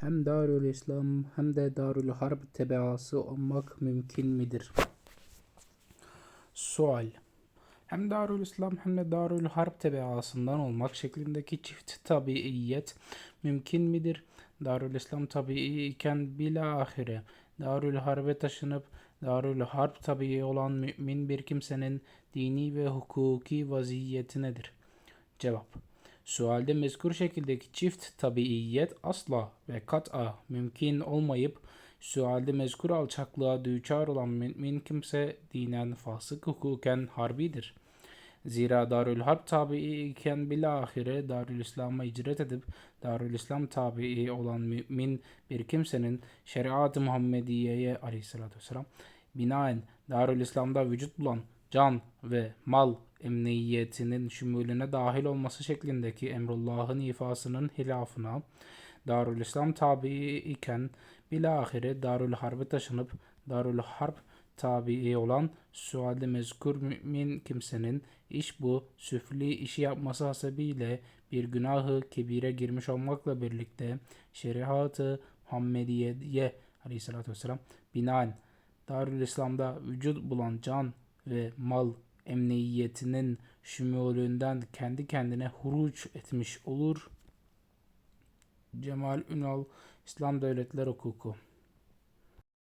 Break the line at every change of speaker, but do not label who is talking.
hem Darül İslam hem de Darül Harp tebaası olmak mümkün midir? Sual hem Darül İslam hem de Darül Harp tebaasından olmak şeklindeki çift tabiiyet mümkün midir? Darül İslam tabii iken bilahire Darül Harp'e taşınıp Darül Harp tabii olan mümin bir kimsenin dini ve hukuki vaziyeti nedir? Cevap Sualde mezkur şekildeki çift tabiiyet asla ve kat'a mümkün olmayıp sualde mezkur alçaklığa düçar olan mümin kimse dinen fasık hukuken harbidir. Zira Darül Harp tabii iken bilahire Darül İslam'a hicret edip Darül İslam tabii olan mümin bir kimsenin şeriat-ı Muhammediye'ye aleyhissalatü vesselam binaen Darül İslam'da vücut bulan can ve mal emniyetinin şümulüne dahil olması şeklindeki emrullahın ifasının hilafına Darül İslam tabii iken bilahire Darül Harp'e taşınıp Darül Harp tabii olan sualde mezkur mümin kimsenin iş bu süfli işi yapması hasebiyle bir günahı kebire girmiş olmakla birlikte şeriatı Muhammediye aleyhissalatü vesselam binaen Darül İslam'da vücut bulan can ve mal emniyetinin şümulünden kendi kendine huruç etmiş olur. Cemal Ünal İslam Devletler Hukuku